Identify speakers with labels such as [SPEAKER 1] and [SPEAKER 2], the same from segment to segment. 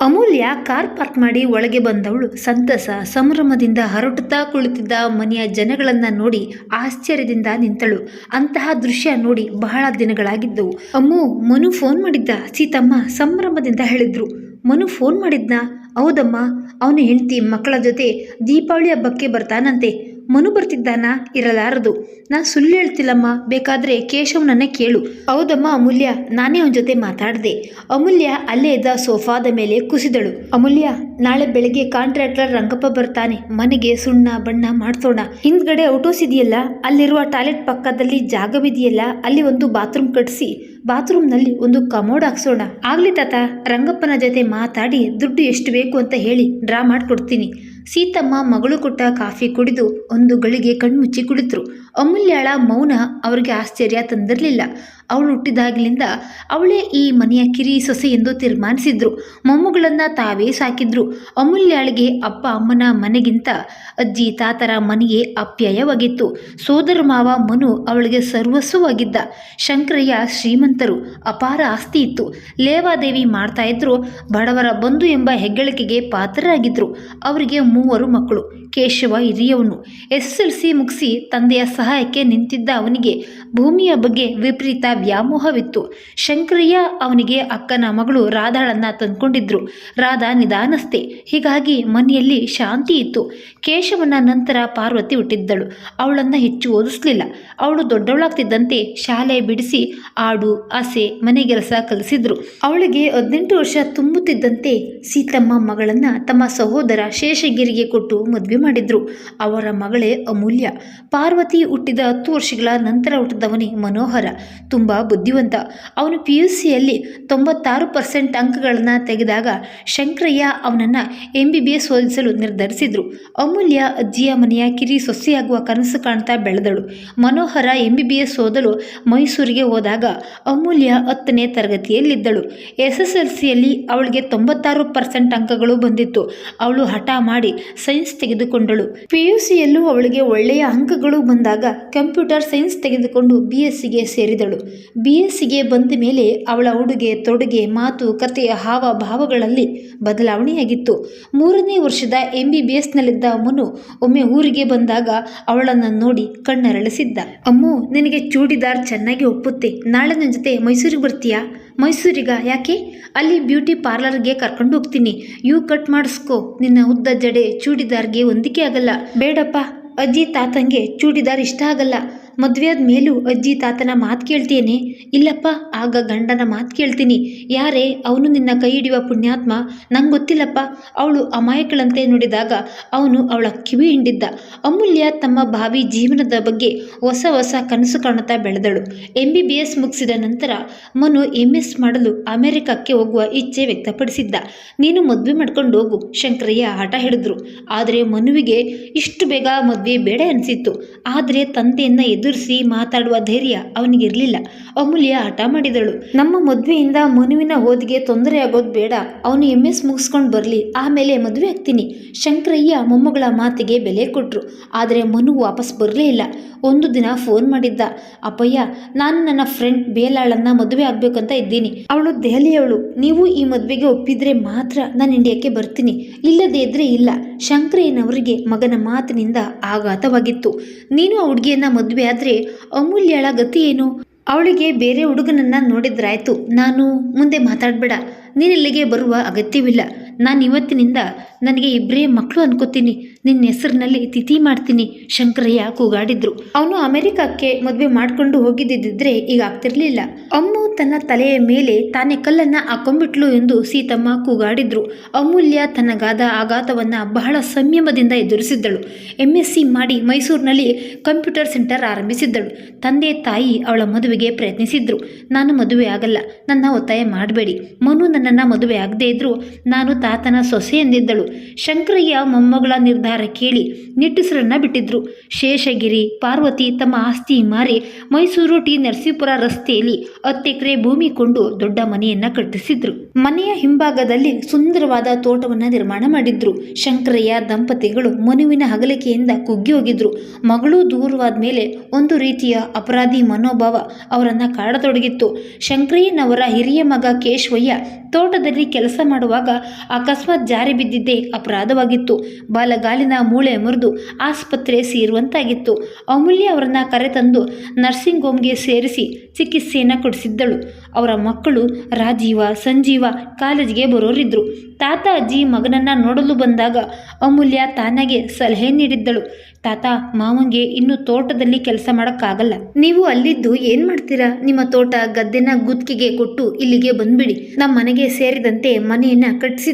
[SPEAKER 1] ಅಮೂಲ್ಯ car park ಮಾಡಿ ಒಳಗೆ ಬಂದವಳು ಸಂತಸ, ಸಂಭ್ರಮದಿಂದ ಹರಟುತ್ತಾ ಕುಳಿತಿದ್ದ ಮನೆಯ ಜನಗಳನ್ನ ನೋಡಿ ಆಶ್ಚರ್ಯದಿಂದ ನಿಂತಳು. ಅಂತಹ ದೃಶ್ಯ ನೋಡಿ ಬಹಳ ದಿನಗಳಾಗಿದ್ದವು. ಅಮ್ಮು, ಮನು ಫೋನ್ ಮಾಡಿದ್ದ? ಸೀತಮ್ಮ ಸಂಭ್ರಮದಿಂದ ಹೇಳಿದ್ರು. ಮನು ಫೋನ್ ಮಾಡಿದ್ನ? ಹೌದಮ್ಮ, ಅವನು ಹೆಂಡತಿ ಮಕ್ಕಳ ಜೊತೆ ದೀಪಾವಳಿ ಹಬ್ಬಕ್ಕೆ ಬರ್ತಾನಂತೆ. ಮನು ಬರ್ತಿದ್ದಾನ ಇರಲಾರದು. ನಾ ಸುಳ್ಳು ಹೇಳ್ತಿಲ್ಲಮ್ಮ, ಬೇಕಾದ್ರೆ ಕೇಶವನನ್ನ ಕೇಳು. ಹೌದಮ್ಮ ಅಮೂಲ್ಯ, ನಾನೇ ಅವನ ಜೊತೆ ಮಾತಾಡಿದೆ. ಅಮೂಲ್ಯ ಅಲ್ಲೇ ಇದ್ದ ಸೋಫಾದ ಮೇಲೆ ಕುಸಿದಳು. ಅಮೂಲ್ಯ, ನಾಳೆ ಬೆಳಗ್ಗೆ ಕಾಂಟ್ರಾಕ್ಟರ್ ರಂಗಪ್ಪ ಬರ್ತಾನೆ. ಮನೆಗೆ ಸುಣ್ಣ, ಬಣ್ಣ ಮಾಡ್ಸೋಣ. ಹಿಂದ್ಗಡೆ ಔಟೋಸ್ ಇದೆಯಲ್ಲ, ಅಲ್ಲಿರುವ ಟಾಯ್ಲೆಟ್ ಪಕ್ಕದಲ್ಲಿ ಜಾಗವಿದೆಯಲ್ಲ ಅಲ್ಲಿ ಒಂದು ಬಾತ್ರೂಮ್ ಕಟ್ಟಿಸಿ ಬಾತ್ರೂಮ್ನಲ್ಲಿ ಒಂದು ಕಮೋಡ್ ಹಾಕ್ಸೋಣ. ಆಗ್ಲಿ ತಾತ, ರಂಗಪ್ಪನ ಜೊತೆ ಮಾತಾಡಿ ದುಡ್ಡು ಎಷ್ಟು ಬೇಕು ಅಂತ ಹೇಳಿ ಡ್ರಾ ಮಾಡಿಕೊಡ್ತೀನಿ. ಸೀತಮ್ಮ ಮಗಳು ಕೊಟ್ಟ ಕಾಫಿ ಕುಡಿದು ಒಂದು ಗಳಿಗೆ ಕಣ್ಮುಚ್ಚಿ ಕುಳಿತರು. ಅಮೂಲ್ಯಾಳ ಮೌನ ಅವರಿಗೆ ಆಶ್ಚರ್ಯ ತಂದಿರಲಿಲ್ಲ. ಅವಳು ಹುಟ್ಟಿದಾಗಲಿಂದ ಅವಳೇ ಈ ಮನೆಯ ಕಿರಿ ಸೊಸೆ ಎಂದು ತೀರ್ಮಾನಿಸಿದ್ರು. ಮೊಮ್ಮಗಳನ್ನು ತಾವೇ ಸಾಕಿದ್ರು. ಅಮೂಲ್ಯಾಳಿಗೆ ಅಪ್ಪ ಅಮ್ಮನ ಮನೆಗಿಂತ ಅಜ್ಜಿ ತಾತರ ಮನೆಯೇ ಅಪ್ಯಾಯವಾಗಿತ್ತು. ಸೋದರ ಮಾವ ಮನು ಅವಳಿಗೆ ಸರ್ವಸ್ವವಾಗಿದ್ದ. ಶಂಕರಯ್ಯ ಶ್ರೀಮಂತರು ಅಪಾರ ಆಸ್ತಿ ಇತ್ತು. ಲೇವಾದೇವಿ ಮಾಡ್ತಾ ಇದ್ರು. ಬಡವರ ಬಂಧು ಎಂಬ ಹೆಗ್ಗಳಿಕೆಗೆ ಪಾತ್ರರಾಗಿದ್ದರು ಅವರಿಗೆ ಮೂವರು ಮಕ್ಕಳು. ಕೇಶವ ಹಿರಿಯವನು. ಎಸ್ ಎಲ್ ಸಿ ಮುಗಿಸಿ ತಂದೆಯ ಸಹಾಯಕ್ಕೆ ನಿಂತಿದ್ದ ಅವನಿಗೆ ಭೂಮಿಯ ಬಗ್ಗೆ ವಿಪರೀತ ವ್ಯಾಮೋಹವಿತ್ತು. ಶಂಕರಯ್ಯ ಅವನಿಗೆ ಅಕ್ಕನ ಮಗಳು ರಾಧಾಳನ್ನ ತಂದ್ಕೊಂಡಿದ್ರು. ರಾಧಾ ನಿಧಾನಸ್ಥೆ. ಹೀಗಾಗಿ ಮನೆಯಲ್ಲಿ ಶಾಂತಿ ಇತ್ತು. ಕೇಶವನ ನಂತರ ಪಾರ್ವತಿ ಹುಟ್ಟಿದ್ದಳು. ಅವಳನ್ನು ಹೆಚ್ಚು ಓದಿಸ್ಲಿಲ್ಲ. ಅವಳು ದೊಡ್ಡವಳಾಗ್ತಿದ್ದಂತೆ ಶಾಲೆ ಬಿಡಿಸಿ ಆಡು ಆಸೆ ಮನೆಗೆಲಸ ಕಲಿಸಿದ್ರು. ಅವಳಿಗೆ ಹದಿನೆಂಟು ವರ್ಷ ತುಂಬುತ್ತಿದ್ದಂತೆ ಸೀತಮ್ಮ ಮಗಳನ್ನ ತಮ್ಮ ಸಹೋದರ ಶೇಷಗಿರಿಗೆ ಕೊಟ್ಟು ಮದುವೆ ಮಾಡಿದ್ರು. ಅವರ ಮಗಳೇ ಅಮೂಲ್ಯ. ಪಾರ್ವತಿ ಹುಟ್ಟಿದ ಹತ್ತು ವರ್ಷಗಳ ನಂತರ ಹುಟ್ಟಿದವನೇ ಮನೋಹರ, ತುಂಬ ಬುದ್ಧಿವಂತ. ಅವನು ಪಿ ಯು ಸಿಯಲ್ಲಿ ತೊಂಬತ್ತಾರು ಪರ್ಸೆಂಟ್ ಅಂಕಗಳನ್ನು ತೆಗೆದಾಗ ಶಂಕರಯ್ಯ ಅವನನ್ನು ಎಂ ಬಿ ಬಿ ಎಸ್ ಓದಿಸಲು ನಿರ್ಧರಿಸಿದರು. ಅಮೂಲ್ಯ ಅಜ್ಜಿಯ ಮನೆಯ ಕಿರಿ ಸೊಸೆಯಾಗುವ ಕನಸು ಕಾಣ್ತಾ ಬೆಳೆದಳು. Manohara M B B S ಓದಲು ಮೈಸೂರಿಗೆ ಹೋದಾಗ ಅಮೂಲ್ಯ ಹತ್ತನೇ ತರಗತಿಯಲ್ಲಿದ್ದಳು. ಎಸ್ ಎಸ್ ಎಲ್ ಸಿಯಲ್ಲಿ ಅವಳಿಗೆ ತೊಂಬತ್ತಾರು ಪರ್ಸೆಂಟ್ ಅಂಕಗಳು ಬಂದಿತ್ತು. ಅವಳು ಹಠ ಮಾಡಿ ಸೈನ್ಸ್ ತೆಗೆದುಕೊಂಡಳು. ಪಿ ಯು ಸಿಯಲ್ಲೂ ಅವಳಿಗೆ ಒಳ್ಳೆಯ ಅಂಕಗಳು ಬಂದಾಗ ಕಂಪ್ಯೂಟರ್ ಸೈನ್ಸ್ ತೆಗೆದುಕೊಂಡು ಬಿ ಎಸ್ಸಿಗೆ ಸೇರಿದಳು. ಬಿ ಎಸ್ಸಿಗೆ ಬಂದ ಮೇಲೆ ಅವಳ ಉಡುಗೆ ತೊಡುಗೆ ಮಾತು ಕತೆಯ ಹಾವ ಭಾವಗಳಲ್ಲಿ ಬದಲಾವಣೆಯಾಗಿತ್ತು. ಮೂರನೇ ವರ್ಷದ ಎಂ ಬಿ ಬಿ ಎಸ್ನಲ್ಲಿದ್ದ ಅಮ್ಮನು ಒಮ್ಮೆ ಊರಿಗೆ ಬಂದಾಗ ಅವಳನ್ನು ನೋಡಿ ಕಣ್ಣರಳಿಸಿದ್ದ. ಅಮ್ಮು, ನಿನಗೆ ಚೂಡಿದಾರ್ ಚೆನ್ನಾಗಿ ಒಪ್ಪುತ್ತೆ. ನಾಳೆ ನನ್ನ ಜೊತೆ ಮೈಸೂರಿಗೆ ಬರ್ತೀಯಾ? ಮೈಸೂರಿಗ? ಯಾಕೆ? ಅಲ್ಲಿ ಬ್ಯೂಟಿ ಪಾರ್ಲರ್ಗೆ ಕರ್ಕೊಂಡು ಹೋಗ್ತೀನಿ. ಯು ಕಟ್ ಮಾಡಿಸ್ಕೋ. ನಿನ್ನ ಉದ್ದ ಜಡೆ ಚೂಡಿದಾರ್ಗೆ ಹೊಂದಿಕೆ ಆಗಲ್ಲ. ಬೇಡಪ್ಪ. ಅಜ್ಜಿ ತಾತಂಗೆ ಚೂಡಿದಾರ್ ಇಷ್ಟ ಆಗಲ್ಲ. ಮದುವೆ ಆದ ಮೇಲೂ ಅಜ್ಜಿ ತಾತನ ಮಾತು ಕೇಳ್ತೇನೆ. ಇಲ್ಲಪ್ಪ, ಆಗ ಗಂಡನ ಮಾತು ಕೇಳ್ತೀನಿ. ಯಾರೇ, ಅವನು ನಿನ್ನ ಕೈ ಹಿಡಿಯುವ ಪುಣ್ಯಾತ್ಮ. ನಂಗೆ ಗೊತ್ತಿಲ್ಲಪ್ಪ. ಅವಳು ಅಮಾಯಕಳಂತೆ ನೋಡಿದಾಗ ಅವನು ಅವಳ ಕಿವಿ ಹಿಂಡಿದ್ದ. ಅಮೂಲ್ಯ ತಮ್ಮ ಭಾವಿ ಜೀವನದ ಬಗ್ಗೆ ಹೊಸ ಹೊಸ ಕನಸು ಕಾಣುತ್ತಾ ಬೆಳೆದಳು. ಎಂ ಬಿ ಬಿ ಎಸ್ ಮುಗಿಸಿದ ನಂತರ ಮನು ಎಂ ಮಾಡಲು ಅಮೆರಿಕಕ್ಕೆ ಹೋಗುವ ಇಚ್ಛೆ ವ್ಯಕ್ತಪಡಿಸಿದ್ದ. ನೀನು ಮದುವೆ ಮಾಡ್ಕೊಂಡು ಹೋಗು, ಶಂಕರಯ್ಯ ಹಠ ಹಿಡಿದ್ರು. ಆದರೆ ಮನುವಿಗೆ ಇಷ್ಟು ಬೇಗ ಮದುವೆ ಬೇಡ ಅನಿಸಿತ್ತು. ಆದರೆ ತಂದೆಯನ್ನ ಎದುರಿಸಿ ಮಾತಾಡುವ ಧೈರ್ಯ ಅವನಿಗಿರಲಿಲ್ಲ ಅಮೂಲ್ಯ ಹಠ ಮಾಡಿದಳು. ನಮ್ಮ ಮದುವೆಯಿಂದ ಮನುವಿನ ಓದಿಗೆ ತೊಂದರೆ ಆಗೋದು ಬೇಡ. ಅವನು ಎಂ ಎಸ್ ಮುಗಿಸ್ಕೊಂಡು ಬರಲಿ. ಆಮೇಲೆ ಮದುವೆ ಆಗ್ತೀನಿ. ಶಂಕರಯ್ಯ ಮೊಮ್ಮಗಳ ಮಾತಿಗೆ ಬೆಲೆ ಕೊಟ್ಟರು ಆದರೆ ಮನು ವಾಪಸ್ ಬರಲೇ ಇಲ್ಲ. ಒಂದು ದಿನ ಫೋನ್ ಮಾಡಿದ್ದ. ಅಪ್ಪಯ್ಯ, ನಾನು ನನ್ನ ಫ್ರೆಂಡ್ ಬೇಲಾಳನ್ನ ಮದುವೆ ಆಗಬೇಕಂತ ಇದ್ದೀನಿ. ಅವಳು ದೆಹಲಿಯವಳು. ನೀವು ಈ ಮದುವೆಗೆ ಒಪ್ಪಿದ್ರೆ ಮಾತ್ರ ನಾನು ಇಂಡಿಯಾಕ್ಕೆ ಬರ್ತೀನಿ. ಇಲ್ಲದೇ ಇದ್ರೆ ಇಲ್ಲ. ಶಂಕರಯ್ಯನವರಿಗೆ ಮಗನ ಮಾತಿನಿಂದ ಆಘಾತವಾಗಿತ್ತು. ನೀನು ಆ ಹುಡುಗಿಯನ್ನ ಮದುವೆ ಆದರೆ ಅಮೂಲ್ಯಳ ಗತಿ ಏನು? ಅವಳಿಗೆ ಬೇರೆ ಹುಡುಗನನ್ನ ನೋಡಿದ್ರಾಯ್ತು. ನಾನು ಮುಂದೆ ಮಾತಾಡಬೇಡ. ನೀನಿಲ್ಲಿಗೆ ಬರುವ ಅಗತ್ಯವಿಲ್ಲ. ನಾನು ಇವತ್ತಿನಿಂದ ನನಗೆ ಇಬ್ಬರೇ ಮಕ್ಕಳು ಅನ್ಕೋತೀನಿ. ನಿನ್ನ ಹೆಸರಿನಲ್ಲಿ ತಿಥಿ ಮಾಡ್ತೀನಿ. ಶಂಕರಯ್ಯ ಕೂಗಾಡಿದ್ರು. ಅವನು ಅಮೆರಿಕಕ್ಕೆ ಮದುವೆ ಮಾಡಿಕೊಂಡು ಹೋಗಿದ್ದಿದ್ರೆ ಈಗ ಆಗ್ತಿರ್ಲಿಲ್ಲ. ಅಮ್ಮು ತನ್ನ ತಲೆಯ ಮೇಲೆ ತಾನೇ ಕಲ್ಲನ್ನ ಹಾಕೊಂಡ್ಬಿಟ್ಲು ಎಂದು ಸೀತಮ್ಮ ಕೂಗಾಡಿದ್ರು. ಅಮೂಲ್ಯ ತನಗಾದ ಆಘಾತವನ್ನ ಬಹಳ ಸಂಯಮದಿಂದ ಎದುರಿಸಿದ್ದಳು. ಎಂ ಎಸ್ ಸಿ ಮಾಡಿ ಮೈಸೂರಿನಲ್ಲಿ ಕಂಪ್ಯೂಟರ್ ಸೆಂಟರ್ ಆರಂಭಿಸಿದ್ದಳು. ತಂದೆ ತಾಯಿ ಅವಳ ಮದುವೆಗೆ ಪ್ರಯತ್ನಿಸಿದ್ರು. ನಾನು ಮದುವೆ ಆಗಲ್ಲ. ನನ್ನ ಒತ್ತಾಯ ಮಾಡಬೇಡಿ. ಮನು ನನ್ನನ್ನು ಮದುವೆ ಆಗದೇ ಇದ್ರು ನಾನು ತಾತನ ಸೊಸೆ ಎಂದಿದ್ದಳು ಶಂಕರಯ್ಯ ಮೊಮ್ಮಗಳ ನಿರ್ಧಾರ ಕೇಳಿ ನಿಟ್ಟುಸಿರನ್ನ ಬಿಟ್ಟಿದ್ರು. ಶೇಷಗಿರಿ, ಪಾರ್ವತಿ ತಮ್ಮ ಆಸ್ತಿ ಮಾರಿ ಮೈಸೂರು ಟಿ ನರಸೀಪುರ ರಸ್ತೆಯಲ್ಲಿ ಹತ್ತೆಕರೆ ಭೂಮಿ ಕೊಂಡು ದೊಡ್ಡ ಮನೆಯನ್ನ ಕಟ್ಟಿಸಿದ್ರು. ಮನೆಯ ಹಿಂಭಾಗದಲ್ಲಿ ಸುಂದರವಾದ ತೋಟವನ್ನ ನಿರ್ಮಾಣ ಮಾಡಿದ್ರು. ಶಂಕರಯ್ಯ ದಂಪತಿಗಳು ಮನುವಿನ ಅಗಲಿಕೆಯಿಂದ ಕುಗ್ಗಿ ಹೋಗಿದ್ರು. ಮಗಳು ದೂರವಾದ ಮೇಲೆ ಒಂದು ರೀತಿಯ ಅಪರಾಧಿ ಮನೋಭಾವ ಅವರನ್ನ ಕಾಡತೊಡಗಿತ್ತು. ಶಂಕರಯ್ಯನವರ ಹಿರಿಯ ಮಗ ಕೇಶವಯ್ಯ ತೋಟದಲ್ಲಿ ಕೆಲಸ ಮಾಡುವಾಗ ಅಕಸ್ಮಾತ್ ಜಾರಿ ಬಿದ್ದಿದ್ದೇ ಅಪರಾಧವಾಗಿತ್ತು. ಬಾಲಗಾಲಿನ ಮೂಳೆ ಮುರಿದು ಆಸ್ಪತ್ರೆ ಸೇರುವಂತಾಗಿತ್ತು. ಅಮೂಲ್ಯ ಅವರನ್ನು ಕರೆತಂದು ನರ್ಸಿಂಗ್ ಹೋಮ್ಗೆ ಸೇರಿಸಿ ಚಿಕಿತ್ಸೆಯನ್ನು ಕೊಡಿಸಿದ್ದಳು. ಅವರ ಮಕ್ಕಳು ರಾಜೀವ, ಸಂಜೀವ ಕಾಲೇಜಿಗೆ ಬರೋರಿದ್ರು. ತಾತ, ಅಜ್ಜಿ ಮಗನನ್ನ ನೋಡಲು ಬಂದಾಗ ಅಮೂಲ್ಯ ತಾನಾಗೆ ಸಲಹೆ ನೀಡಿದ್ದಳು. ತಾತ ಮಾವನಿಗೆ ಇನ್ನು ತೋಟದಲ್ಲಿ ಕೆಲಸ ಮಾಡೋಕ್ಕಾಗಲ್ಲ. ನೀವು ಅಲ್ಲಿದ್ದು ಏನು ಮಾಡ್ತೀರಾ? ನಿಮ್ಮ ತೋಟ ಗದ್ದೆನ ಗುತ್ತಿಗೆಗೆ ಕೊಟ್ಟು ಇಲ್ಲಿಗೆ ಬಂದ್ಬಿಡಿ. ನಮ್ಮ ಮನೆಗೆ ಸೇರಿದಂತೆ ಮನೆಯನ್ನ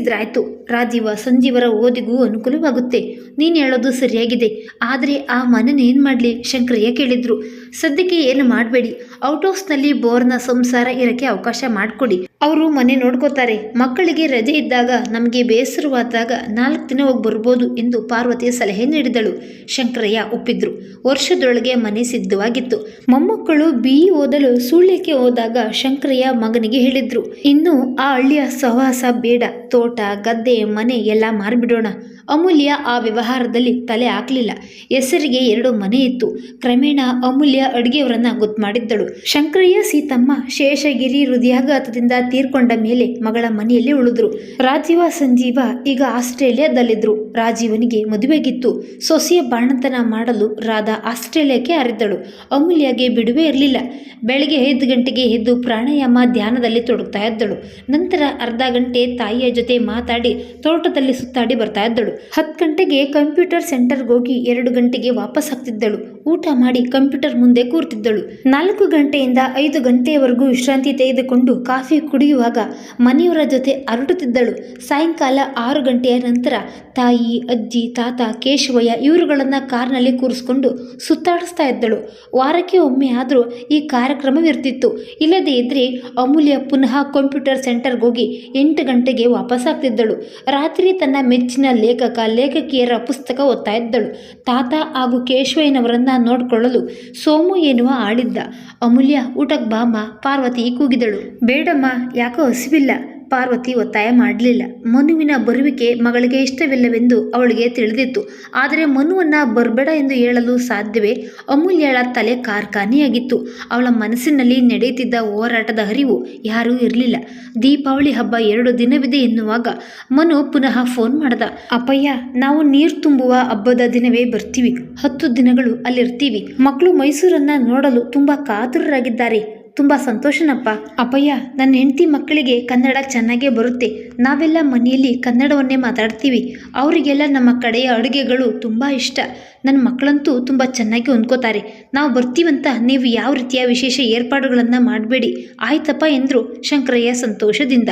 [SPEAKER 1] ಕಟ್ಟಿಸಿದ್ರಾಯ್ತು ರಾಜೀವ ಸಂಜೀವರ ಓದಿಗೂ ಅನುಕೂಲವಾಗುತ್ತೆ. ನೀನು ಹೇಳೋದು ಸರಿಯಾಗಿದೆ. ಆದರೆ ಆ ಮನೆನ ಏನು ಮಾಡಲಿ? ಶಂಕರಯ್ಯ ಕೇಳಿದ್ರು. ಸದ್ಯಕ್ಕೆ ಏನು ಮಾಡಬೇಡಿ. ಔಟ್ ಹೌಸ್ನಲ್ಲಿ ಬೋರ್ನ ಸಂಸಾರ ಇರಕ್ಕೆ ಅವಕಾಶ ಮಾಡಿಕೊಡಿ. ಅವರು ಮನೆ ನೋಡ್ಕೋತಾರೆ. ಮಕ್ಕಳಿಗೆ ರಜೆ ಇದ್ದಾಗ ನಮಗೆ ಬೇಸರವಾದಾಗ ನಾಲ್ಕು ದಿನ ಹೋಗಿ ಬರ್ಬೋದು ಎಂದು ಪಾರ್ವತಿ ಸಲಹೆ ನೀಡಿದಳು. ಶಂಕರಯ್ಯ ಒಪ್ಪಿದ್ರು. ವರ್ಷದೊಳಗೆ ಮನೆ ಸಿದ್ಧವಾಗಿತ್ತು. ಮೊಮ್ಮಕ್ಕಳು ಬಿ ಓದಲು ಸುಳ್ಯಕ್ಕೆ ಹೋದಾಗ ಶಂಕರಯ್ಯ ಮಗನಿಗೆ ಹೇಳಿದ್ರು. ಇನ್ನು ಆ ಹಳ್ಳಿಯ ಸಹವಾಸ ಬೇಡ. ತೋಟ, ಗದ್ದೆ, ಮನೆ ಎಲ್ಲ ಮಾರಿಬಿಡೋಣ. ಅಮೂಲ್ಯ ಆ ವ್ಯವಹಾರದಲ್ಲಿ ತಲೆ ಹಾಕಲಿಲ್ಲ. ಹೆಸರಿಗೆ ಎರಡು ಮನೆ ಇತ್ತು. ಕ್ರಮೇಣ ಅಮೂಲ್ಯ ಅಡುಗೆಯವರನ್ನ ಗೊತ್ತು ಮಾಡಿದ್ದಳು ಶಂಕರಯ್ಯ, ಸೀತಮ್ಮ ಶೇಷಗಿರಿ ಹೃದಯಾಘಾತದಿಂದ ತೀರ್ಕೊಂಡ ಮೇಲೆ ಮಗಳ ಮನೆಯಲ್ಲಿ ಉಳಿದ್ರು. ರಾಜೀವ, ಸಂಜೀವ ಈಗ ಆಸ್ಟ್ರೇಲಿಯಾದಲ್ಲಿದ್ದರು ರಾಜೀವನಿಗೆ ಮದುವೆಗಿತ್ತು. ಸೊಸೆಯ ಬಾಣಂತನ ಮಾಡಲು ರಾಧಾ ಆಸ್ಟ್ರೇಲಿಯಾಕ್ಕೆ ಹರಿದ್ದಳು ಅಮೂಲ್ಯಗೆ ಬಿಡುವೆ ಇರಲಿಲ್ಲ. ಬೆಳಗ್ಗೆ ಐದು ಗಂಟೆಗೆ ಎದ್ದು ಪ್ರಾಣಾಯಾಮ ಧ್ಯಾನದಲ್ಲಿ ತೊಡಗ್ತಾ ಇದ್ದಳು. ನಂತರ ಅರ್ಧ ಗಂಟೆ ತಾಯಿಯ ಜೊತೆ ಮಾತಾಡಿ ತೋಟದಲ್ಲಿ ಸುತ್ತಾಡಿ ಬರ್ತಾ ಇದ್ದಳು. ಹತ್ತು ಗಂಟೆಗೆ ಕಂಪ್ಯೂಟರ್ ಸೆಂಟರ್ಗೆ ಹೋಗಿ ಎರಡು ಗಂಟೆಗೆ ವಾಪಸ್ ಆಗ್ತಿದ್ದಳು. ಊಟ ಮಾಡಿ ಕಂಪ್ಯೂಟರ್ ಮುಂದೆ ಕೂರ್ತಿದ್ದಳು. ನಾಲ್ಕು ಗಂಟೆಯಿಂದ ಐದು ಗಂಟೆಯವರೆಗೂ ವಿಶ್ರಾಂತಿ ತೆಗೆದುಕೊಂಡು ಕಾಫಿ ಕುಡಿಯುವಾಗ ಮನೆಯವರ ಜೊತೆ ಅರಟುತ್ತಿದ್ದಳು ಸಾಯಂಕಾಲ ಆರು ಗಂಟೆಯ ನಂತರ ತಾಯಿ, ಅಜ್ಜಿ, ತಾತ, ಕೇಶವಯ್ಯ ಇವರುಗಳನ್ನು ಕಾರ್ನಲ್ಲಿ ಕೂರಿಸ್ಕೊಂಡು ಸುತ್ತಾಡಿಸ್ತಾ ಇದ್ದಳು. ವಾರಕ್ಕೆ ಒಮ್ಮೆ ಆದರೂ ಈ ಕಾರ್ಯಕ್ರಮವಿರ್ತಿತ್ತು. ಇಲ್ಲದೇ ಇದ್ದರೆ ಅಮೂಲ್ಯ ಪುನಃ ಕಂಪ್ಯೂಟರ್ ಸೆಂಟರ್ಗೆ ಹೋಗಿ ಎಂಟು ಗಂಟೆಗೆ ವಾಪಸ್ ಆಗ್ತಿದ್ದಳು. ರಾತ್ರಿ ತನ್ನ ಮೆಚ್ಚಿನ ಲೇಖಕ, ಲೇಖಕಿಯರ ಪುಸ್ತಕ ಓದ್ತಾ ಇದ್ದಳು. ತಾತ ಹಾಗೂ ಕೇಶವಯ್ಯನವರನ್ನ ನೋಡಿಕೊಳ್ಳಲು ಸೋಮು ಎನ್ನುವ ಆಳಿದ್ದ. ಅಮೂಲ್ಯ, ಊಟಕ್ಕೆ ಬಾಮ್ಮ, ಪಾರ್ವತಿ ಕೂಗಿದಳು. ಬೇಡಮ್ಮ, ಯಾಕೋ ಹಸಿವಿಲ್ಲ. ಪಾರ್ವತಿ ಒತ್ತಾಯ ಮಾಡಲಿಲ್ಲ. ಮನುವಿನ ಬರುವಿಕೆ ಮಗಳಿಗೆ ಇಷ್ಟವಿಲ್ಲವೆಂದು ಅವಳಿಗೆ ತಿಳಿದಿತ್ತು. ಆದರೆ ಮನುವನ್ನು ಬರಬೇಡ ಎಂದು ಹೇಳಲು ಸಾಧ್ಯವೇ? ಅಮೂಲ್ಯಳ ತಲೆ ಕಾರ್ಖಾನೆಯಾಗಿತ್ತು. ಅವಳ ಮನಸ್ಸಿನಲ್ಲಿ ನಡೆಯುತ್ತಿದ್ದ ಹೋರಾಟದ ಅರಿವು ಯಾರೂ ಇರಲಿಲ್ಲ. ದೀಪಾವಳಿ ಹಬ್ಬ ಎರಡು ದಿನವಿದೆ ಎನ್ನುವಾಗ ಮನು ಪುನಃ ಫೋನ್ ಮಾಡ್ದ. ಅಪ್ಪಯ್ಯ, ನಾವು ನೀರು ತುಂಬುವ ಹಬ್ಬದ ದಿನವೇ ಬರ್ತೀವಿ. ಹತ್ತು ದಿನಗಳು ಅಲ್ಲಿರ್ತೀವಿ. ಮಕ್ಕಳು ಮೈಸೂರನ್ನ ನೋಡಲು ತುಂಬಾ ಕಾತುರರಾಗಿದ್ದಾರೆ. ತುಂಬ ಸಂತೋಷನಪ್ಪ. ಅಪ್ಪಯ್ಯ, ನನ್ನ ಹೆಂಡತಿ ಮಕ್ಕಳಿಗೆ ಕನ್ನಡ ಚೆನ್ನಾಗೇ ಬರುತ್ತೆ. ನಾವೆಲ್ಲ ಮನೆಯಲ್ಲಿ ಕನ್ನಡವನ್ನೇ ಮಾತಾಡ್ತೀವಿ. ಅವರಿಗೆಲ್ಲ ನಮ್ಮ ಕಡೆಯ ಅಡುಗೆಗಳು ತುಂಬ ಇಷ್ಟ. ನನ್ನ ಮಕ್ಕಳಂತೂ ತುಂಬ ಚೆನ್ನಾಗಿ ಹೊಂದ್ಕೋತಾರೆ. ನಾವು ಬರ್ತೀವಂತ, ನೀವು ಯಾವ ರೀತಿಯ ವಿಶೇಷ ಏರ್ಪಾಡುಗಳನ್ನು ಮಾಡಬೇಡಿ. ಆಯ್ತಪ್ಪ ಎಂದರು ಶಂಕರಯ್ಯ ಸಂತೋಷದಿಂದ.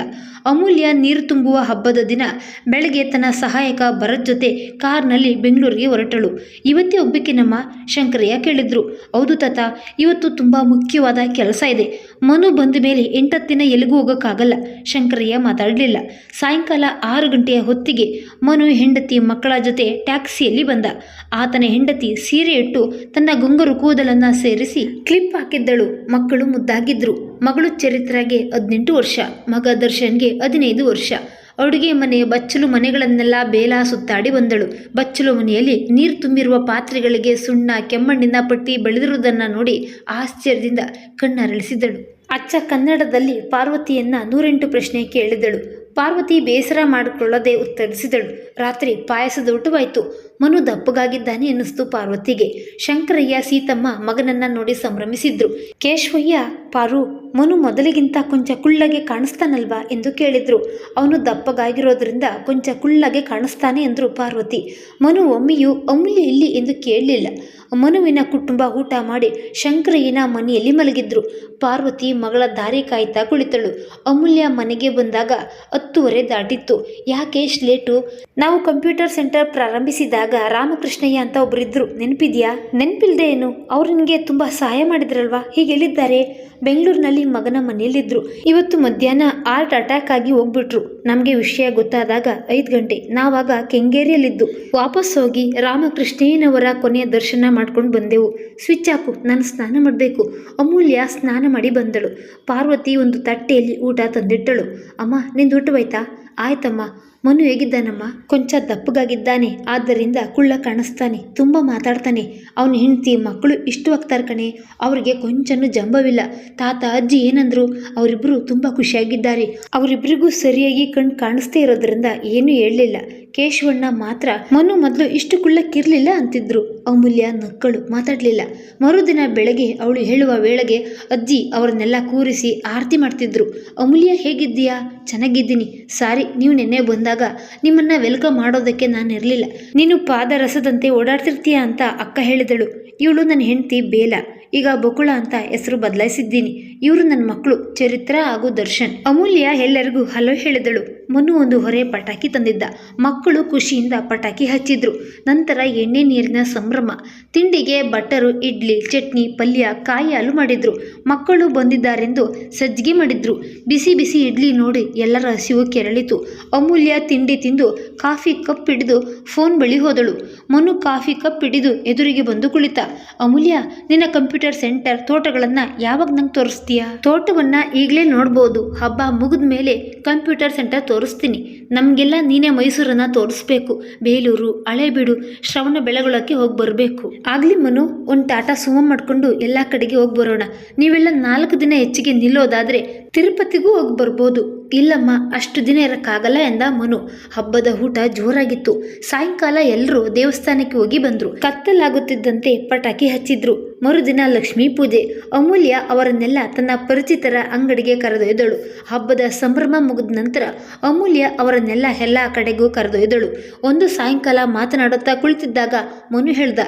[SPEAKER 1] ಅಮೂಲ್ಯ ನೀರು ತುಂಬುವ ಹಬ್ಬದ ದಿನ ಬೆಳಗ್ಗೆ ತನ್ನ ಸಹಾಯಕ ಭರತ್ ಜೊತೆ ಕಾರ್ನಲ್ಲಿ ಬೆಂಗಳೂರಿಗೆ ಹೊರಟಳು. ಇವತ್ತೇ ಹೋಗ್ಬೇಕೇನಮ್ಮ ಶಂಕರಯ್ಯ ಕೇಳಿದ್ರು. ಹೌದು ತಾತ, ಇವತ್ತು ತುಂಬ ಮುಖ್ಯವಾದ ಕೆಲಸ ಇದೆ. ಮನು ಬಂದ ಮೇಲೆ ಎಂಟತ್ತಿನ ಎಲ್ಲಿಗೂ ಹೋಗೋಕ್ಕಾಗಲ್ಲ. ಶಂಕರಯ್ಯ ಮಾತಾಡಲಿಲ್ಲ. ಸಾಯಂಕಾಲ ಆರು ಗಂಟೆಯ ಹೊತ್ತಿಗೆ ಮನು ಹೆಂಡತಿ ಮಕ್ಕಳ ಜೊತೆ ಟ್ಯಾಕ್ಸಿಯಲ್ಲಿ ಬಂದ. ಆತನ ಹೆಂಡತಿ ಸೀರೆ ಇಟ್ಟು ತನ್ನ ಗುಂಗರು ಕೂದಲನ್ನು ಸೇರಿಸಿ ಕ್ಲಿಪ್ ಹಾಕಿದ್ದಳು. ಮಕ್ಕಳು ಮುದ್ದಾಗಿದ್ರು. ಮಗಳು ಚರಿತ್ರಾಗೆ ಹದಿನೆಂಟು ವರ್ಷ. ಮಗ ದರ್ಶನ್ಗೆ ಹದಿನೈದು ವರ್ಷ. ಅಡುಗೆ ಮನೆ ಬಚ್ಚಲು ಮನೆಗಳನ್ನೆಲ್ಲ ಬೇಲ ಸುತ್ತಾಡಿ ಬಂದಳು. ಬಚ್ಚಲು ಮನೆಯಲ್ಲಿ ನೀರು ತುಂಬಿರುವ ಪಾತ್ರೆಗಳಿಗೆ ಸುಣ್ಣ, ಕೆಮ್ಮಣ್ಣಿನ ಪಟ್ಟಿ ಬೆಳೆದಿರುವುದನ್ನು ನೋಡಿ ಆಶ್ಚರ್ಯದಿಂದ ಕಣ್ಣರಳಿಸಿದಳು. ಅಚ್ಚ ಕನ್ನಡದಲ್ಲಿ ಪಾರ್ವತಿಯನ್ನ ನೂರೆಂಟು ಪ್ರಶ್ನೆ ಕೇಳಿದಳು. ಪಾರ್ವತಿ ಬೇಸರ ಮಾಡಿಕೊಳ್ಳದೆ ಉತ್ತರಿಸಿದಳು. ರಾತ್ರಿ ಪಾಯಸದ ಊಟವಾಯಿತು. ಮನು ದಪ್ಪಗಾಗಿದ್ದಾನೆ ಎನ್ನಿಸ್ತು ಪಾರ್ವತಿಗೆ. ಶಂಕರಯ್ಯ ಸೀತಮ್ಮ ಮಗನನ್ನ ನೋಡಿ ಸಂಭ್ರಮಿಸಿದ್ರು. ಕೇಶವಯ್ಯ, ಪಾರು, ಮನು ಮೊದಲಿಗಿಂತ ಕೊಂಚ ಕುಳ್ಳಗೆ ಕಾಣಿಸ್ತಾನಲ್ವಾ? ಎಂದು ಕೇಳಿದ್ರು. ಅವನು ದಪ್ಪಗಾಗಿರೋದ್ರಿಂದ ಕೊಂಚ ಕುಳ್ಳಗೆ ಕಾಣಿಸ್ತಾನೆ ಎಂದರು ಪಾರ್ವತಿ. ಮನು, ಒಮ್ಮೆಯು ಅಮೂಲ್ಯ ಇಲ್ಲಿ ಎಂದು ಕೇಳಲಿಲ್ಲ. ಮನುವಿನ ಕುಟುಂಬ ಊಟ ಮಾಡಿ ಶಂಕರಯ್ಯನ ಮನೆಯಲ್ಲಿ ಮಲಗಿದ್ರು. ಪಾರ್ವತಿ ಮಗಳ ದಾರಿ ಕಾಯ್ತಾ ಕುಳಿತಳು. ಅಮೂಲ್ಯ ಮನೆಗೆ ಬಂದಾಗ ಹತ್ತುವರೆ ದಾಟಿತ್ತು. ಯಾಕೆ ಲೇಟು ನಾವು ಕಂಪ್ಯೂಟರ್ ಸೆಂಟರ್ ಪ್ರಾರಂಭಿಸಿದಾಗ ರಾಮಕೃಷ್ಣಯ್ಯ ಅಂತ ಒಬ್ಬರಿದ್ರು ನೆನಪಿದ್ಯಾ? ನೆನಪಿಲ್ದೆ ಏನು? ಅವ್ರು ನಿನಗೆ ತುಂಬ ಸಹಾಯ ಮಾಡಿದ್ರಲ್ವಾ? ಹೀಗೆ ಹೇಳಿದ್ದಾರೆ? ಬೆಂಗಳೂರಿನಲ್ಲಿ ಮಗನ ಮನೆಯಲ್ಲಿದ್ದರು ಇವತ್ತು ಮಧ್ಯಾಹ್ನ ಹಾರ್ಟ್ ಅಟ್ಯಾಕ್ ಆಗಿ ಹೋಗ್ಬಿಟ್ರು. ನಮಗೆ ವಿಷಯ ಗೊತ್ತಾದಾಗ ಐದು ಗಂಟೆ. ನಾವಾಗ ಕೆಂಗೇರಿಯಲ್ಲಿದ್ದು. ವಾಪಸ್ ಹೋಗಿ ರಾಮಕೃಷ್ಣಯ್ಯನವರ ಕೊನೆಯ ದರ್ಶನ ಮಾಡ್ಕೊಂಡು ಬಂದೆವು. ಸ್ವಿಚ್ ಹಾಕು ನಾನು ಸ್ನಾನ ಮಾಡಬೇಕು. ಅಮೂಲ್ಯ ಸ್ನಾನ ಮಾಡಿ ಬಂದಳು. ಪಾರ್ವತಿ ಒಂದು ತಟ್ಟೆಯಲ್ಲಿ ಊಟ ತಂದಿಟ್ಟಳು. ಅಮ್ಮ, ನಿಂದು ಊಟವಾಯ್ತಾ? ಆಯ್ತಮ್ಮ. ಮನು ಹೇಗಿದ್ದಾನಮ್ಮ? ಕೊಂಚ ದಪ್ಪಗಾಗಿದ್ದಾನೆ, ಆದ್ದರಿಂದ ಕುಳ್ಳ ಕಾಣಿಸ್ತಾನೆ, ತುಂಬ ಮಾತಾಡ್ತಾನೆ. ಅವನ ಹೆಂಡತಿ, ಮಕ್ಕಳು ಇಷ್ಟವಾಗ್ತಾರೆ ಕಣೆ, ಅವರಿಗೆ ಕೊಂಚನೂ ಜಂಬವಿಲ್ಲ. ತಾತ, ಅಜ್ಜಿ ಏನಂದ್ರು ಅವರಿಬ್ಬರು ತುಂಬ ಖುಷಿಯಾಗಿದ್ದಾರೆ. ಅವರಿಬ್ಬರಿಗೂ ಸರಿಯಾಗಿ ಕಣ್ಣು ಕಾಣಿಸ್ತೇ ಇರೋದ್ರಿಂದ ಏನೂ ಹೇಳಲಿಲ್ಲ. ಕೇಶವಣ್ಣ ಮಾತ್ರ ಮನು ಮೊದಲು ಇಷ್ಟು ಕುಳ್ಳಕ್ಕಿರಲಿಲ್ಲ ಅಂತಿದ್ರು. ಅಮೂಲ್ಯ ನಕ್ಕಳು ಮಾತಾಡಲಿಲ್ಲ. ಮರುದಿನ ಬೆಳಗ್ಗೆ ಅವಳು ಹೇಳುವ ವೇಳೆಗೆ ಅಜ್ಜಿ ಅವರನ್ನೆಲ್ಲ ಕೂರಿಸಿ ಆರತಿ ಮಾಡ್ತಿದ್ರು. ಅಮೂಲ್ಯ, ಹೇಗಿದ್ದೀಯಾ? ಚೆನ್ನಾಗಿದ್ದೀನಿ. ಸಾರಿ, ನೀವು ನೆನ್ನೆ ಬಂದಾಗ ನಿಮ್ಮನ್ನ ವೆಲ್ಕಮ್ ಮಾಡೋದಕ್ಕೆ ನಾನು ಇರಲಿಲ್ಲ ನೀನು ಪಾದರಸದಂತೆ ಓಡಾಡ್ತಿರ್ತೀಯ ಅಂತ ಅಕ್ಕ ಹೇಳಿದಳು. ಇವಳು ನನ್ನ ಹೆಂಡತಿ ಬೇಲ. ಈಗ ಬಕುಳ ಅಂತ ಹೆಸರು ಬದಲಾಯಿಸಿದ್ದೀನಿ. ಇವರು ನನ್ನ ಮಕ್ಕಳು ಚರಿತ್ರ ಹಾಗೂ ದರ್ಶನ್. ಅಮೂಲ್ಯ ಎಲ್ಲರಿಗೂ ಹಲೋ ಹೇಳಿದಳು. ಮನು ಒಂದು ಹೊರೆ ಪಟಾಕಿ ತಂದಿದ್ದ. ಮಕ್ಕಳು ಖುಷಿಯಿಂದ ಪಟಾಕಿ ಹಚ್ಚಿದ್ರು. ನಂತರ ಎಣ್ಣೆ ನೀರಿನ ಸಂಭ್ರಮ. ತಿಂಡಿಗೆ ಬಟ್ಟರು, ಇಡ್ಲಿ, ಚಟ್ನಿ, ಪಲ್ಯ, ಕಾಯಿ ಹಾಲು ಮಾಡಿದ್ರು. ಮಕ್ಕಳು ಬಂದಿದ್ದಾರೆಂದು ಸಜ್ಜಿಗೆ ಮಾಡಿದ್ರು. ಬಿಸಿ ಬಿಸಿ ಇಡ್ಲಿ ನೋಡಿ ಎಲ್ಲರ ಹಸಿವು ಕೆರಳಿತು. ಅಮೂಲ್ಯ ತಿಂಡಿ ತಿಂದು ಕಾಫಿ ಕಪ್ ಹಿಡಿದು ಫೋನ್ ಬಳಿ ಹೋದಳು. ಮನು ಕಾಫಿ ಕಪ್ ಹಿಡಿದು ಎದುರಿಗೆ ಬಂದು ಕುಳಿತ. ಅಮೂಲ್ಯ, ನಿನ್ನ ಕಂಪ್ಯೂಟರ್ ಸೆಂಟರ್ ತೋಟಗಳನ್ನ ಯಾವಾಗ ನಂಗೆ ತೋರಿಸ್ತೀಯಾ? ತೋಟವನ್ನ ಈಗಲೇ ನೋಡ್ಬೋದು. ಹಬ್ಬ ಮುಗಿದ ಮೇಲೆ ಕಂಪ್ಯೂಟರ್ ಸೆಂಟರ್ ತೋರಿಸ್ತೀನಿ. ನಮಗೆಲ್ಲ ನೀನೇ ಮೈಸೂರನ್ನು ತೋರಿಸ್ಬೇಕು. ಬೇಲೂರು, ಹಳೇಬೀಡು, ಶ್ರವಣ ಬೆಳಗೊಳಕ್ಕೆ ಹೋಗಿ ಬರಬೇಕು. ಆಗಲಿ ಮನು, ಒಂದು ಟಾಟಾ ಸುಮೋ ಮಾಡಿಕೊಂಡು ಎಲ್ಲ ಕಡೆಗೆ ಹೋಗಿ ಬರೋಣ. ನೀವೆಲ್ಲ ನಾಲ್ಕು ದಿನ ಹೆಚ್ಚಿಗೆ ನಿಲ್ಲೋದಾದರೆ ತಿರುಪತಿಗೂ ಹೋಗಿ ಬರ್ಬೋದು. ಇಲ್ಲಮ್ಮ, ಅಷ್ಟು ದಿನ ಇರೋಕ್ಕಾಗಲ್ಲ ಎಂದ ಮನು. ಹಬ್ಬದ ಊಟ ಜೋರಾಗಿತ್ತು. ಸಾಯಂಕಾಲ ಎಲ್ಲರೂ ದೇವಸ್ಥಾನಕ್ಕೆ ಹೋಗಿ ಬಂದರು. ಕತ್ತಲಾಗುತ್ತಿದ್ದಂತೆ ಪಟಾಕಿ ಹಚ್ಚಿದ್ರು. ಮರುದಿನ ಲಕ್ಷ್ಮೀ ಪೂಜೆ. ಅಮೂಲ್ಯ ಅವರನ್ನೆಲ್ಲ ತನ್ನ ಪರಿಚಿತರ ಅಂಗಡಿಗೆ ಕರೆದೊಯ್ದಳು. ಹಬ್ಬದ ಸಂಭ್ರಮ ಮುಗಿದ ನಂತರ ಅಮೂಲ್ಯ ಅವರನ್ನೆಲ್ಲ ಎಲ್ಲ ಕಡೆಗೂ ಕರೆದೊಯ್ದಳು ಒಂದು ಸಾಯಂಕಾಲ ಮಾತನಾಡುತ್ತಾ ಕುಳಿತಿದ್ದಾಗ ಮನು ಹೇಳ್ದ,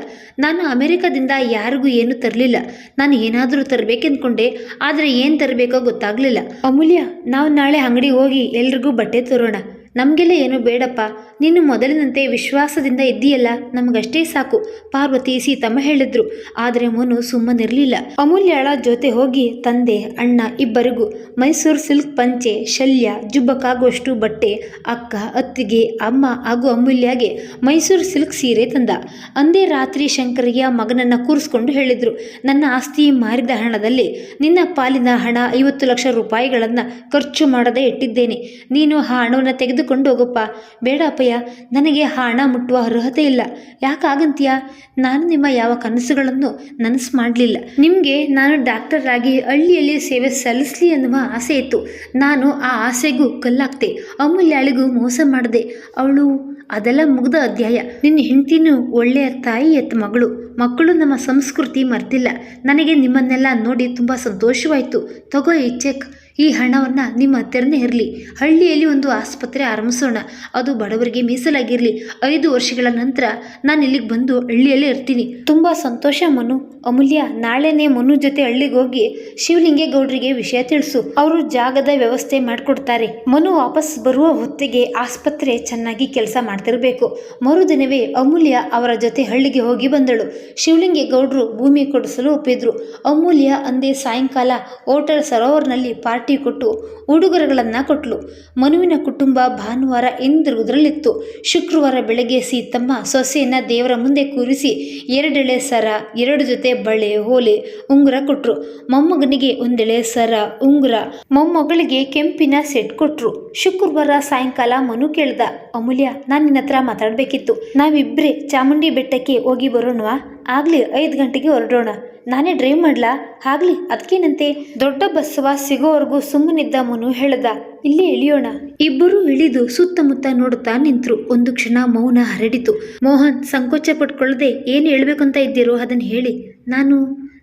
[SPEAKER 1] ನಾನು ಅಮೆರಿಕದಿಂದ ಯಾರಿಗೂ ಏನು ತರಲಿಲ್ಲ. ನಾನು ಏನಾದರೂ ತರಬೇಕೆಂದ್ಕೊಂಡೆ, ಆದರೆ ಏನು ತರಬೇಕೋ ಗೊತ್ತಾಗಲಿಲ್ಲ. ಅಮೂಲ್ಯ, ನಾವು ನಾಳೆ ಅಂಗಡಿಗೆ ಹೋಗಿ ಎಲ್ರಿಗೂ ಬಟ್ಟೆ ತರೋಣ. ನಮಗೆಲ್ಲ ಏನು ಬೇಡಪ್ಪ. ನೀನು ಮೊದಲಿನಂತೆ ವಿಶ್ವಾಸದಿಂದ ಇದ್ದೀಯಲ್ಲ? ನಮಗಷ್ಟೇ ಸಾಕು. ಪಾರ್ವತಿ, ಸೀತಮ್ಮ ಹೇಳಿದ್ರು. ಆದರೆ ಮನು ಸುಮ್ಮನಿರಲಿಲ್ಲ. ಅಮೂಲ್ಯಳ ಜೊತೆ ಹೋಗಿ ತಂದೆ, ಅಣ್ಣ ಇಬ್ಬರಿಗೂ ಮೈಸೂರು ಸಿಲ್ಕ್ ಪಂಚೆ, ಶಲ್ಯ ಜುಬ್ಬಕ್ಕಾಗುವಷ್ಟು ಬಟ್ಟೆ, ಅಕ್ಕ, ಅತ್ತಿಗೆ, ಅಮ್ಮ ಹಾಗೂ ಅಮೂಲ್ಯಗೆ ಮೈಸೂರು ಸಿಲ್ಕ್ ಸೀರೆ ತಂದ. ಅಂದೇ ರಾತ್ರಿ ಶಂಕರಯ್ಯ ಮಗನನ್ನು ಕೂರಿಸ್ಕೊಂಡು ಹೇಳಿದ್ರು. ನನ್ನ ಆಸ್ತಿ ಮಾರಿದ ಹಣದಲ್ಲಿ ನಿನ್ನ ಪಾಲಿನ ಹಣ ಐವತ್ತು ಲಕ್ಷ ರೂಪಾಯಿಗಳನ್ನು ಖರ್ಚು ಮಾಡದೆ ಇಟ್ಟಿದ್ದೇನೆ. ನೀನು ಆ ಹಣವನ್ನು ತೆಗೆದುಕೊಂಡು ಹೋಗಪ್ಪ. ಬೇಡ ಅಪ್ಪಯ್ಯ, ನನಗೆ ಆ ಹಣ ಮುಟ್ಟುವ ಅರ್ಹತೆ ಇಲ್ಲ. ಯಾಕಾಗಂತೀಯ? ನಾನು ನಿಮ್ಮ ಯಾವ ಕನಸುಗಳನ್ನು ನನಸು ಮಾಡಲಿಲ್ಲ. ನಿಮಗೆ ನಾನು ಡಾಕ್ಟರ್ ಆಗಿ ಹಳ್ಳಿಯಲ್ಲಿ ಸೇವೆ ಸಲ್ಲಿಸಲಿ ಎನ್ನುವ ಆಸೆ ಇತ್ತು. ನಾನು ಆ ಆಸೆಗೂ ಕಲ್ಲಾಗ್ತೆ ಅಮೂಲ್ಯಾಳಿಗೂ ಮೋಸ ಮಾಡಿದೆ. ಅವಳು ಅದೆಲ್ಲ ಮುಗ್ದ ಅಧ್ಯಾಯ. ನಿನ್ನ ಹೆಂಡತಿನೂ ಒಳ್ಳೆಯ ತಾಯಿ ಎತ್ತ ಮಗಳು. ಮಕ್ಕಳು ನಮ್ಮ ಸಂಸ್ಕೃತಿ ಮರ್ತಿಲ್ಲ ನನಗೆ ನಿಮ್ಮನ್ನೆಲ್ಲ ನೋಡಿ ತುಂಬ ಸಂತೋಷವಾಯಿತು. ತಗೋ ಈ ಚೆಕ್. ಈ ಹಣವನ್ನು ನಿಮ್ಮ ಹತ್ತಿರನೇ ಇರಲಿ. ಹಳ್ಳಿಯಲ್ಲಿ ಒಂದು ಆಸ್ಪತ್ರೆ ಆರಂಭಿಸೋಣ. ಅದು ಬಡವರಿಗೆ ಮೀಸಲಾಗಿರಲಿ. ಐದು ವರ್ಷಗಳ ನಂತರ ನಾನು ಇಲ್ಲಿಗೆ ಬಂದು ಹಳ್ಳಿಯಲ್ಲೇ ಇರ್ತೀನಿ. ತುಂಬ ಸಂತೋಷ ಮನು. ಅಮೂಲ್ಯ, ನಾಳೆನೇ ಮನು ಜೊತೆ ಹಳ್ಳಿಗೆ ಹೋಗಿ ಶಿವಲಿಂಗೇಗೌಡರಿಗೆ ವಿಷಯ ತಿಳಿಸು. ಅವರು ಜಾಗದ ವ್ಯವಸ್ಥೆ ಮಾಡಿಕೊಡ್ತಾರೆ. ಮನು ವಾಪಸ್ ಬರುವ ಹೊತ್ತಿಗೆ ಆಸ್ಪತ್ರೆ ಚೆನ್ನಾಗಿ ಕೆಲಸ ಮಾಡ್ತಿರಬೇಕು. ಮರುದಿನವೇ ಅಮೂಲ್ಯ ಅವರ ಜೊತೆ ಹಳ್ಳಿಗೆ ಹೋಗಿ ಬಂದಳು. ಶಿವಲಿಂಗೇಗೌಡರು ಭೂಮಿ ಕೊಡಿಸಲು ಒಪ್ಪಿದ್ರು. ಅಮೂಲ್ಯ ಅಂದೇ ಸಾಯಂಕಾಲ ಹೋಟೆಲ್ ಸರೋವರ್ನಲ್ಲಿ ಪಾರ್ಟಿ ಕೊಟ್ಟು ಉಡುಗೊರೆಗಳನ್ನು ಕೊಟ್ಟಲು ಮನುವಿನ ಕುಟುಂಬ ಭಾನುವಾರ ಎಂದಿರುವುದರಲ್ಲಿತ್ತು ಶುಕ್ರವಾರ ಬೆಳಗ್ಗೆ ಸೀತಮ್ಮ ಸೊಸೆಯನ್ನ ದೇವರ ಮುಂದೆ ಕೂರಿಸಿ ಎರಡೆಳೆ ಸರ, ಎರಡು ಜೊತೆ ಬಳೆ ಓಲೆ ಉಂಗುರ ಕೊಟ್ಟರು ಮೊಮ್ಮಗನಿಗೆ ಒಂದೆಳೆ ಸರ, ಉಂಗುರ, ಮೊಮ್ಮಗಳಿಗೆ ಕೆಂಪಿನ ಸೆಟ್ ಕೊಟ್ಟರು ಶುಕ್ರವಾರ ಸಾಯಂಕಾಲ ಮನು ಕೇಳ್ದ, ಅಮೂಲ್ಯ, ನಾನು ನಿನ್ನ ಹತ್ರ ಮಾತಾಡಬೇಕಿತ್ತು. ನಾವಿಬ್ಬರೇ ಚಾಮುಂಡಿ ಬೆಟ್ಟಕ್ಕೆ ಹೋಗಿ ಬರೋಣವಾ? ಆಗಲಿ ಐದು ಗಂಟೆಗೆ ಹೊರಡೋಣ. ನಾನೇ ಡ್ರೈವ್ ಮಾಡ್ಲಾ? ಆಗ್ಲಿ ಅದಕ್ಕೇನಂತೆ ದೊಡ್ಡ ಬಸ್ಸವ ಸಿಗೋವರೆಗೂ ಸುಮ್ಮನಿದ್ದ ಮನು ಹೇಳ್ದ, ಇಲ್ಲಿ ಇಳಿಯೋಣ. ಇಬ್ಬರು ಇಳಿದು ಸುತ್ತಮುತ್ತ ನೋಡುತ್ತಾ ನಿಂತ್ರು. ಒಂದು ಕ್ಷಣ ಮೌನ ಹರಡಿತು. ಮೋಹನ್ ಸಂಕೋಚ ಪಟ್ಕೊಳ್ಳದೆ ಏನು ಹೇಳ್ಬೇಕಂತ ಇದ್ದೀರೋ ಅದನ್ನು ಹೇಳಿ. ನಾನು,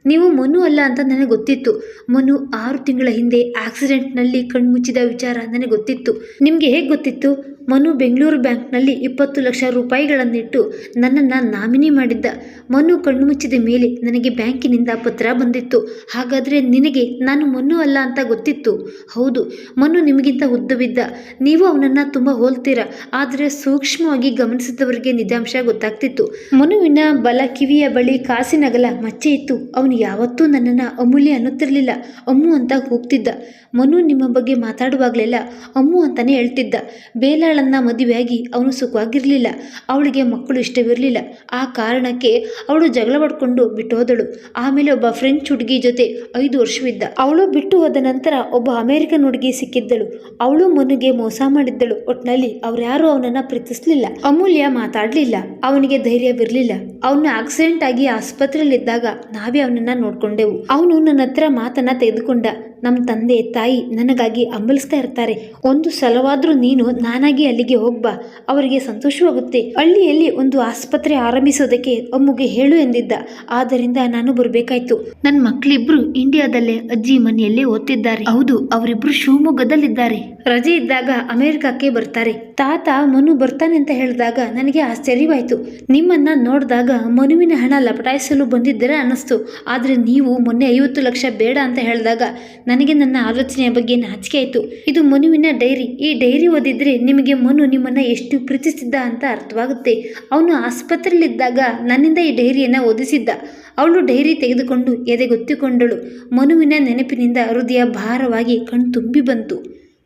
[SPEAKER 1] ನೀವು ಮನು ಅಲ್ಲ ಅಂತ ನನಗೆ ಗೊತ್ತಿತ್ತು. ಮನು ಆರು ತಿಂಗಳ ಹಿಂದೆ ಆಕ್ಸಿಡೆಂಟ್ನಲ್ಲಿ ಕಣ್ಮುಚ್ಚಿದ ವಿಚಾರ ನನಗೆ ಗೊತ್ತಿತ್ತು. ನಿಮಗೆ ಹೇಗೆ ಗೊತ್ತಿತ್ತು? ಮನು ಬೆಂಗಳೂರು ಬ್ಯಾಂಕ್ನಲ್ಲಿ ಇಪ್ಪತ್ತು ಲಕ್ಷ ರೂಪಾಯಿಗಳನ್ನಿಟ್ಟು ನನ್ನನ್ನು ನಾಮಿನಿ ಮಾಡಿದ್ದ. ಮನು ಕಣ್ಣು ಮುಚ್ಚಿದ ಮೇಲೆ ನನಗೆ ಬ್ಯಾಂಕಿನಿಂದ ಪತ್ರ ಬಂದಿತ್ತು. ಹಾಗಾದರೆ ನಿನಗೆ ನಾನು ಮನು ಅಲ್ಲ ಅಂತ ಗೊತ್ತಿತ್ತು? ಹೌದು, ಮನು ನಿಮಗಿಂತ ಉದ್ದವಿದ್ದ. ನೀವು ಅವನನ್ನು ತುಂಬ ಹೋಲ್ತೀರ. ಆದರೆ ಸೂಕ್ಷ್ಮವಾಗಿ ಗಮನಿಸಿದವರಿಗೆ ನಿಜಾಂಶ ಗೊತ್ತಾಗ್ತಿತ್ತು. ಮನುವಿನ ಬಲ ಕಿವಿಯ ಬಳಿ ಕಾಸಿನಗಲ ಮಚ್ಚೆ ಇತ್ತು. ಅವನು ಯಾವತ್ತೂ ನನ್ನನ್ನು ಅಮೂಲ್ಯ ಅನ್ನುತ್ತಿರಲಿಲ್ಲ. ಅಮ್ಮು ಅಂತ ಹೋಗ್ತಿದ್ದ ಮನು ನಿಮ್ಮ ಬಗ್ಗೆ ಮಾತಾಡುವಾಗಲೆಲ್ಲ ಅಮ್ಮು ಅಂತಾನೆ ಹೇಳ್ತಿದ್ದ. ಬೇಲಾಳ ಮಲಯಾಳನ್ನ ಮದುವೆಯಾಗಿ ಅವನು ಸುಖವಾಗಿರಲಿಲ್ಲ. ಅವಳಿಗೆ ಮಕ್ಕಳು ಇಷ್ಟವಿರಲಿಲ್ಲ. ಆ ಕಾರಣಕ್ಕೆ ಅವಳು ಜಗಳ ಪಡ್ಕೊಂಡು ಬಿಟ್ಟು ಹೋದಳು ಆಮೇಲೆ ಒಬ್ಬ ಫ್ರೆಂಚ್ ಹುಡುಗಿ ಜೊತೆ ಐದು ವರ್ಷವಿದ್ದ. ಅವಳು ಬಿಟ್ಟು ಹೋದ ನಂತರ ಒಬ್ಬ ಅಮೆರಿಕನ್ ಹುಡುಗಿ ಸಿಕ್ಕಿದ್ದಳು. ಅವಳು ಮನುಗೆ ಮೋಸ ಮಾಡಿದ್ದಳು. ಒಟ್ನಲ್ಲಿ ಅವ್ರ್ಯಾರು ಅವನನ್ನ ಪ್ರೀತಿಸಲಿಲ್ಲ. ಅಮೂಲ್ಯ ಮಾತಾಡಲಿಲ್ಲ. ಅವನಿಗೆ ಧೈರ್ಯವಿರಲಿಲ್ಲ. ಅವನು ಆಕ್ಸಿಡೆಂಟ್ ಆಗಿ ಆಸ್ಪತ್ರೆಯಲ್ಲಿದ್ದಾಗ ನಾವೇ ಅವನನ್ನ ನೋಡ್ಕೊಂಡೆವು. ಅವನು ನನ್ನ ಹತ್ರ ಮಾತನ್ನ ತೆಗೆದುಕೊಂಡ. ನಮ್ಮ ತಂದೆ, ತಾಯಿ ನನಗಾಗಿ ಅಂಬಲಿಸ್ತಾ ಇರ್ತಾರೆ. ಒಂದು ಸಲವಾದರೂ ನೀನು ನಾನಾಗಿ ಅಲ್ಲಿಗೆ ಹೋಗ್ಬಾ. ಅವರಿಗೆ ಸಂತೋಷವಾಗುತ್ತೆ. ಹಳ್ಳಿಯಲ್ಲಿ ಒಂದು ಆಸ್ಪತ್ರೆ ಆರಂಭಿಸೋದಕ್ಕೆ ಅಮ್ಮುಗೆ ಹೇಳು ಎಂದಿದ್ದ. ಆದ್ದರಿಂದ ನಾನು ಬರಬೇಕಾಯ್ತು. ನನ್ನ ಮಕ್ಕಳಿಬ್ರು ಇಂಡಿಯಾದಲ್ಲೇ ಅಜ್ಜಿ ಮನೆಯಲ್ಲೇ ಓದ್ತಿದ್ದಾರೆ. ಹೌದು, ಅವರಿಬ್ರು ಶಿವಮೊಗ್ಗದಲ್ಲಿದ್ದಾರೆ. ರಜೆ ಇದ್ದಾಗ ಅಮೆರಿಕಕ್ಕೆ ಬರ್ತಾರೆ. ತಾತ ಮನು ಬರ್ತಾನೆ ಅಂತ ಹೇಳಿದಾಗ ನನಗೆ ಆಶ್ಚರ್ಯವಾಯಿತು. ನಿಮ್ಮನ್ನ ನೋಡಿದಾಗ ಮನುವಿನ ಹಣ ಲಪಟಾಯಿಸಲು ಬಂದಿದ್ದರೆ ಅನ್ನಿಸ್ತು. ಆದರೆ ನೀವು ಮೊನ್ನೆ ಐವತ್ತು ಲಕ್ಷ ಬೇಡ ಅಂತ ಹೇಳಿದಾಗ ನನಗೆ ನನ್ನ ಆಲೋಚನೆಯ ಬಗ್ಗೆ ನಾಚಿಕೆ ಆಯಿತು. ಇದು ಮನುವಿನ ಡೈರಿ. ಈ ಡೈರಿ ಓದಿದ್ರೆ ನಿಮಗೆ ಮನು ನಿಮ್ಮನ್ನ ಎಷ್ಟು ಪ್ರೀತಿಸಿದ್ದ ಅಂತ ಅರ್ಥವಾಗುತ್ತೆ. ಅವನು ಆಸ್ಪತ್ರೆಯಲ್ಲಿದ್ದಾಗ ನನ್ನಿಂದ ಈ ಡೈರಿಯನ್ನು ಓದಿಸಿದ್ದ. ಅವಳು ಡೈರಿ ತೆಗೆದುಕೊಂಡು ಎದೆಗೊತ್ತಿಕೊಂಡಳು. ಮನುವಿನ ನೆನಪಿನಿಂದ ಹೃದಯ ಭಾರವಾಗಿ ಕಣ್ತುಂಬಿ ಬಂತು.